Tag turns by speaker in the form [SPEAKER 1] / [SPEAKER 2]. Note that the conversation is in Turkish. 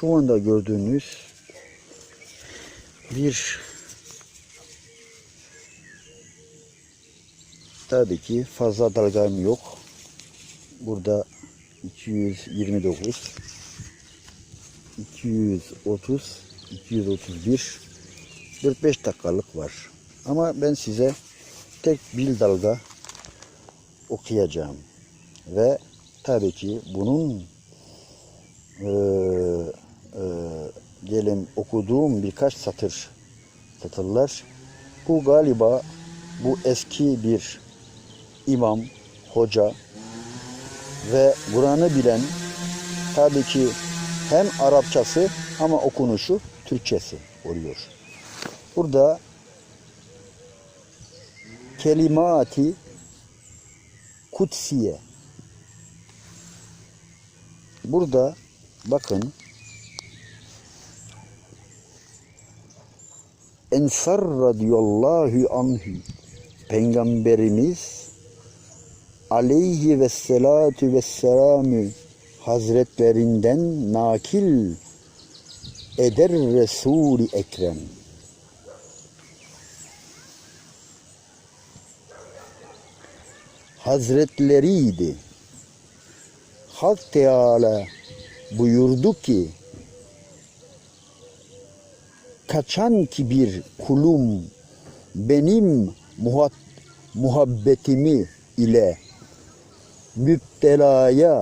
[SPEAKER 1] Şu anda gördüğünüz bir tabii ki fazla dalgam yok. Burada 229 230 231 4-5 dakikalık var. Ama ben size tek bir dalga okuyacağım. Ve tabii ki bunun eee diyelim okuduğum birkaç satır satırlar bu galiba bu eski bir imam, hoca ve Kur'an'ı bilen tabii ki hem Arapçası ama okunuşu Türkçesi oluyor. Burada kelimati kutsiye Burada bakın Ensar radıyallahu anhu Peygamberimiz aleyhi ve salatu ve selamü hazretlerinden nakil eder Resul-i Ekrem. Hazretleriydi. Hak Teala buyurdu ki kaçan ki bir kulum benim muhabbetimi ile müptelaya